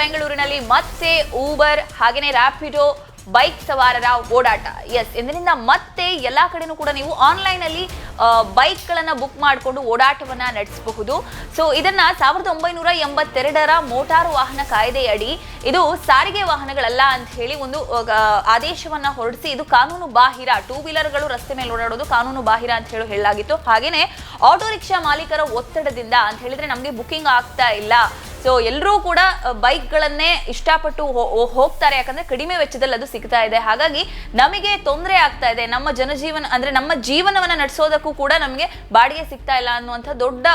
ನಿಟ್ಟಿನಲ್ಲಿ ಮತ್ತೆ ಊಬರ್ ಹಾಗೇನೆ ರ್ಯಾಪಿಡೋ ಬೈಕ್ ಸವಾರರ ಓಡಾಟ. ಎಸ್ ಇಂದಿನಿಂದ ಮತ್ತೆ ಎಲ್ಲಾ ಕಡೆನೂ ಕೂಡ ನೀವು ಆನ್ಲೈನ್ ಅಲ್ಲಿ ಬೈಕ್ ಗಳನ್ನ ಬುಕ್ ಮಾಡಿಕೊಂಡು ಓಡಾಟವನ್ನ ನಡೆಸಬಹುದು. ಸೊ ಇದನ್ನ ಸಾವಿರದ ಒಂಬೈನೂರ ಎಂಬತ್ತೆರಡರ ಮೋಟಾರು ವಾಹನ ಕಾಯ್ದೆಯಡಿ, ಇದು ಸಾರಿಗೆ ವಾಹನಗಳಲ್ಲ ಅಂತ ಹೇಳಿ ಒಂದು ಆದೇಶವನ್ನ ಹೊರಡಿಸಿ, ಇದು ಕಾನೂನು ಬಾಹಿರ ಟೂ ವೀಲರ್ಗಳು ರಸ್ತೆ ಮೇಲೆ ಓಡಾಡೋದು ಕಾನೂನು ಬಾಹಿರ ಅಂತ ಹೇಳಿ ಹೇಳಲಾಗಿತ್ತು. ಹಾಗೇನೆ ಆಟೋ ರಿಕ್ಷಾ ಮಾಲೀಕರ ಒತ್ತಡದಿಂದ ಅಂತ ಹೇಳಿದ್ರೆ ನಮಗೆ ಬುಕಿಂಗ್ ಆಗ್ತಾ ಇಲ್ಲ. ಸೊ ಎಲ್ಲರೂ ಕೂಡ ಬೈಕ್ಗಳನ್ನೇ ಇಷ್ಟಪಟ್ಟು ಹೋಗ್ತಾರೆ. ಯಾಕಂದ್ರೆ ಕಡಿಮೆ ವೆಚ್ಚದಲ್ಲಿ ಅದು ಸಿಗ್ತಾ ಇದೆ. ಹಾಗಾಗಿ ನಮಗೆ ತೊಂದರೆ ಆಗ್ತಾ ಇದೆ. ನಮ್ಮ ಜನಜೀವನ, ಅಂದ್ರೆ ನಮ್ಮ ಜೀವನವನ್ನ ನಡೆಸೋದಕ್ಕೂ ಕೂಡ ನಮಗೆ ಬಾಡಿಗೆ ಸಿಗ್ತಾ ಇಲ್ಲ ಅನ್ನುವಂಥ ದೊಡ್ಡ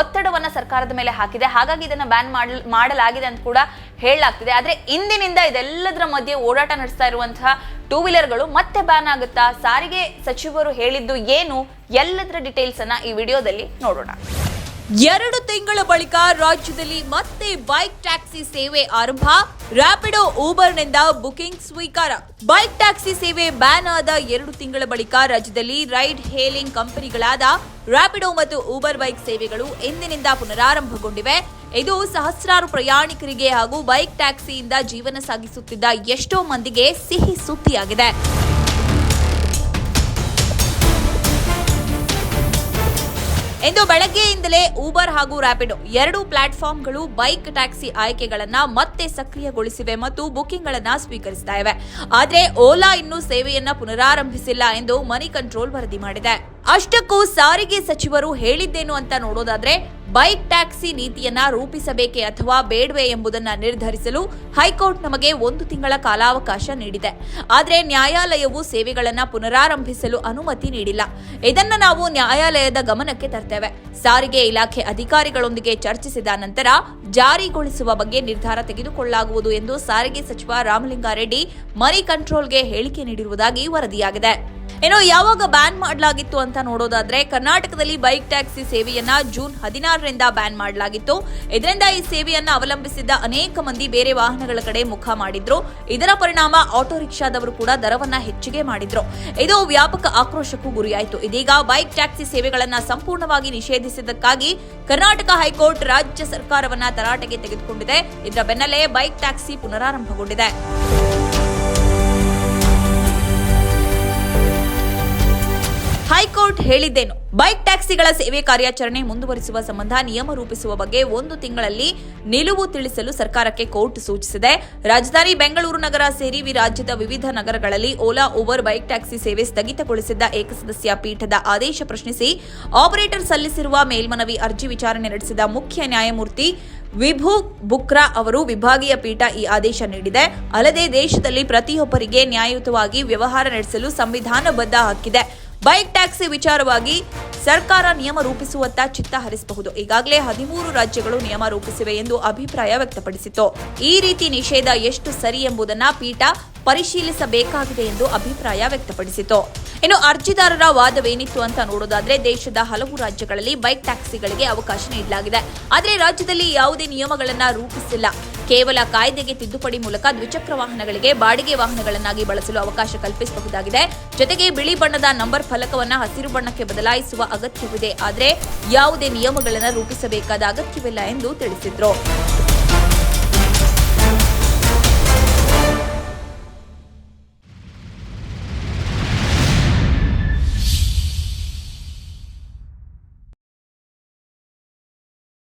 ಒತ್ತಡವನ್ನ ಸರ್ಕಾರದ ಮೇಲೆ ಹಾಕಿದೆ. ಹಾಗಾಗಿ ಇದನ್ನ ಬ್ಯಾನ್ ಮಾಡಲಾಗಿದೆ ಅಂತ ಕೂಡ ಹೇಳಲಾಗ್ತಿದೆ. ಆದ್ರೆ ಇಂದಿನಿಂದ ಇದೆಲ್ಲದರ ಮಧ್ಯೆ ಓಡಾಟ ನಡೆಸ್ತಾ ಇರುವಂತಹ ಟೂ ವೀಲರ್ಗಳು ಮತ್ತೆ ಬ್ಯಾನ್ ಆಗುತ್ತಾ? ಸಾರಿಗೆ ಸಚಿವರು ಹೇಳಿದ್ದು ಏನು? ಎಲ್ಲದರ ಡೀಟೇಲ್ಸ್ ಅನ್ನ ಈ ವಿಡಿಯೋದಲ್ಲಿ ನೋಡೋಣ. ಎರಡು ತಿಂಗಳ ಬಳಿಕ ರಾಜ್ಯದಲ್ಲಿ ಮತ್ತೆ ಬೈಕ್ ಟ್ಯಾಕ್ಸಿ ಸೇವೆ ಆರಂಭ. ರ್ಯಾಪಿಡೋ ಊಬರ್ನಿಂದ ಬುಕಿಂಗ್ ಸ್ವೀಕಾರ. ಬೈಕ್ ಟ್ಯಾಕ್ಸಿ ಸೇವೆ ಬ್ಯಾನ್ ಆದ ಎರಡು ತಿಂಗಳ ಬಳಿಕ ರಾಜ್ಯದಲ್ಲಿ ರೈಡ್ ಹೇಲಿಂಗ್ ಕಂಪನಿಗಳಾದ ರ್ಯಾಪಿಡೋ ಮತ್ತು ಊಬರ್ ಬೈಕ್ ಸೇವೆಗಳು ಎಂದಿನಿಂದ ಪುನರಾರಂಭಗೊಂಡಿವೆ. ಇದು ಸಹಸ್ರಾರು ಪ್ರಯಾಣಿಕರಿಗೆ ಹಾಗೂ ಬೈಕ್ ಟ್ಯಾಕ್ಸಿಯಿಂದ ಜೀವನ ಸಾಗಿಸುತ್ತಿದ್ದ ಎಷ್ಟೋ ಮಂದಿಗೆ ಸಿಹಿ ಸುದ್ದಿಯಾಗಿದೆ. ಇಂದು ಬೆಳಗ್ಗೆಯಿಂದಲೇ ಊಬರ್ ಹಾಗೂ ರ್ಯಾಪಿಡೋ ಎರಡೂ ಪ್ಲಾಟ್ಫಾರ್ಮ್ಗಳು ಬೈಕ್ ಟ್ಯಾಕ್ಸಿ ಆಯ್ಕೆಗಳನ್ನ ಮತ್ತೆ ಸಕ್ರಿಯಗೊಳಿಸಿವೆ ಮತ್ತು ಬುಕ್ಕಿಂಗ್ಗಳನ್ನು ಸ್ವೀಕರಿಸ್ತಾ ಇವೆ. ಆದರೆ ಓಲಾ ಇನ್ನೂ ಸೇವೆಯನ್ನ ಪುನರಾರಂಭಿಸಿಲ್ಲ ಎಂದು ಮನಿ ಕಂಟ್ರೋಲ್ ವರದಿ ಮಾಡಿದೆ. ಅಷ್ಟಕ್ಕೂ ಸಾರಿಗೆ ಸಚಿವರು ಹೇಳಿದ್ದೇನು ಅಂತ ನೋಡೋದಾದ್ರೆ, ಬೈಕ್ ಟ್ಯಾಕ್ಸಿ ನೀತಿಯನ್ನ ರೂಪಿಸಬೇಕೆ ಅಥವಾ ಬೇಡವೇ ಎಂಬುದನ್ನ ನಿರ್ಧರಿಸಲು ಹೈಕೋರ್ಟ್ ನಮಗೆ ಒಂದು ತಿಂಗಳ ಕಾಲಾವಕಾಶ ನೀಡಿದೆ. ಆದರೆ ನ್ಯಾಯಾಲಯವು ಸೇವೆಗಳನ್ನ ಪುನರಾರಂಭಿಸಲು ಅನುಮತಿ ನೀಡಿಲ್ಲ. ಇದನ್ನ ನಾವು ನ್ಯಾಯಾಲಯದ ಗಮನಕ್ಕೆ ತರ್ತೇವೆ. ಸಾರಿಗೆ ಇಲಾಖೆ ಅಧಿಕಾರಿಗಳೊಂದಿಗೆ ಚರ್ಚಿಸಿದ ನಂತರ ಜಾರಿಗೊಳಿಸುವ ಬಗ್ಗೆ ನಿರ್ಧಾರ ತೆಗೆದುಕೊಳ್ಳಲಾಗುವುದು ಎಂದು ಸಾರಿಗೆ ಸಚಿವ ರಾಮಲಿಂಗಾರೆಡ್ಡಿ ಮರಿ ಕಂಟ್ರೋಲ್ಗೆ ಹೇಳಿಕೆ ನೀಡಿರುವುದಾಗಿ ವರದಿಯಾಗಿದೆ. ಇನ್ನು ಯಾವಾಗ ಬ್ಯಾನ್ ಮಾಡಲಾಗಿತ್ತು ಅಂತ ನೋಡೋದಾದ್ರೆ ಕರ್ನಾಟಕದಲ್ಲಿ ಬೈಕ್ ಟ್ಯಾಕ್ಸಿ ಸೇವೆಯನ್ನ ಜೂನ್ ಹದಿನಾರರಿಂದ ಬ್ಯಾನ್ ಮಾಡಲಾಗಿತ್ತು. ಇದರಿಂದ ಈ ಸೇವೆಯನ್ನ ಅವಲಂಬಿಸಿದ್ದ ಅನೇಕ ಮಂದಿ ಬೇರೆ ವಾಹನಗಳ ಕಡೆ ಮುಖ ಮಾಡಿದ್ರು. ಇದರ ಪರಿಣಾಮ ಆಟೋ ರಿಕ್ಷಾದವರು ಕೂಡ ದರವನ್ನ ಹೆಚ್ಚಿಗೆ ಮಾಡಿದ್ರು. ಇದು ವ್ಯಾಪಕ ಆಕ್ರೋಶಕ್ಕೂ ಗುರಿಯಾಯಿತು. ಇದೀಗ ಬೈಕ್ ಟ್ಯಾಕ್ಸಿ ಸೇವೆಗಳನ್ನ ಸಂಪೂರ್ಣವಾಗಿ ನಿಷೇಧಿಸಿದ್ದಕ್ಕಾಗಿ ಕರ್ನಾಟಕ ಹೈಕೋರ್ಟ್ ರಾಜ್ಯ ಸರ್ಕಾರವನ್ನ ತರಾಟೆಗೆ ತೆಗೆದುಕೊಂಡಿದೆ. ಇದರ ಬೆನ್ನಲ್ಲೇ ಬೈಕ್ ಟ್ಯಾಕ್ಸಿ ಪುನರಾರಂಭಗೊಂಡಿದೆ. ಹೈಕೋರ್ಟ್ ಹೇಳಿದ್ದೇನು. ಬೈಕ್ ಟ್ಯಾಕ್ಸಿಗಳ ಸೇವೆ ಕಾರ್ಯಾಚರಣೆ ಮುಂದುವರಿಸುವ ಸಂಬಂಧ ನಿಯಮ ರೂಪಿಸುವ ಬಗ್ಗೆ ಒಂದು ತಿಂಗಳಲ್ಲಿ ನಿಲುವು ತಿಳಿಸಲು ಸರ್ಕಾರಕ್ಕೆ ಕೋರ್ಟ್ ಸೂಚಿಸಿದೆ. ರಾಜಧಾನಿ ಬೆಂಗಳೂರು ನಗರ ಸೇರಿ ರಾಜ್ಯದ ವಿವಿಧ ನಗರಗಳಲ್ಲಿ ಓಲಾ ಓವರ್ ಬೈಕ್ ಟ್ಯಾಕ್ಸಿ ಸೇವೆ ಸ್ಥಗಿತಗೊಳಿಸಿದ್ದ ಏಕಸದಸ್ಯ ಪೀಠದ ಆದೇಶ ಪ್ರಶ್ನಿಸಿ ಆಪರೇಟರ್ ಸಲ್ಲಿಸಿರುವ ಮೇಲ್ಮನವಿ ಅರ್ಜಿ ವಿಚಾರಣೆ ನಡೆಸಿದ ಮುಖ್ಯ ನ್ಯಾಯಮೂರ್ತಿ ವಿಭು ಬುಕ್ರಾ ಅವರು ವಿಭಾಗೀಯ ಪೀಠ ಈ ಆದೇಶ ನೀಡಿದೆ. ಅಲ್ಲದೆ ದೇಶದಲ್ಲಿ ಪ್ರತಿಯೊಬ್ಬರಿಗೆ ನ್ಯಾಯಯುತವಾಗಿ ವ್ಯವಹಾರ ನಡೆಸಲು ಸಂವಿಧಾನಬದ್ಧ ಹಕ್ಕಿದೆ. ಬೈಕ್ ಟ್ಯಾಕ್ಸಿ ವಿಚಾರವಾಗಿ ಸರ್ಕಾರ ನಿಯಮ ರೂಪಿಸುವತ್ತ ಚಿತ್ತ ಹರಿಸಬಹುದು. ಈಗಾಗಲೇ ಹದಿಮೂರು ರಾಜ್ಯಗಳು ನಿಯಮ ರೂಪಿಸಿವೆ ಎಂದು ಅಭಿಪ್ರಾಯ ವ್ಯಕ್ತಪಡಿಸಿತು ಈ ರೀತಿ ನಿಷೇಧ ಎಷ್ಟು ಸರಿ ಎಂಬುದನ್ನ ಪೀಠ ಪರಿಶೀಲಿಸಬೇಕಾಗಿದೆ ಎಂದು ಅಭಿಪ್ರಾಯ ವ್ಯಕ್ತಪಡಿಸಿತು. ಇನ್ನು ಅರ್ಜಿದಾರರ ವಾದವೇನಿತ್ತು ಅಂತ ನೋಡೋದಾದ್ರೆ ದೇಶದ ಹಲವು ರಾಜ್ಯಗಳಲ್ಲಿ ಬೈಕ್ ಟ್ಯಾಕ್ಸಿಗಳಿಗೆ ಅವಕಾಶ ನೀಡಲಾಗಿದೆ. ಆದರೆ ರಾಜ್ಯದಲ್ಲಿ ಯಾವುದೇ ನಿಯಮಗಳನ್ನು ರೂಪಿಸಿಲ್ಲ. ಕೇವಲ ಕಾಯ್ದೆಗೆ ತಿದ್ದುಪಡಿ ಮೂಲಕ ದ್ವಿಚಕ್ರ ವಾಹನಗಳಿಗೆ ಬಾಡಿಗೆ ವಾಹನಗಳನ್ನಾಗಿ ಬಳಸಲು ಅವಕಾಶ ಕಲ್ಪಿಸಬಹುದಾಗಿದೆ. ಜೊತೆಗೆ ಬಿಳಿ ಬಣ್ಣದ ನಂಬರ್ ಫಲಕವನ್ನು ಹಸಿರು ಬಣ್ಣಕ್ಕೆ ಬದಲಾಯಿಸುವ ಅಗತ್ಯವಿದೆ. ಆದರೆ ಯಾವುದೇ ನಿಯಮಗಳನ್ನು ರೂಪಿಸಬೇಕಾದ ಅಗತ್ಯವಿಲ್ಲ ಎಂದು ತಿಳಿಸಿದ್ರು.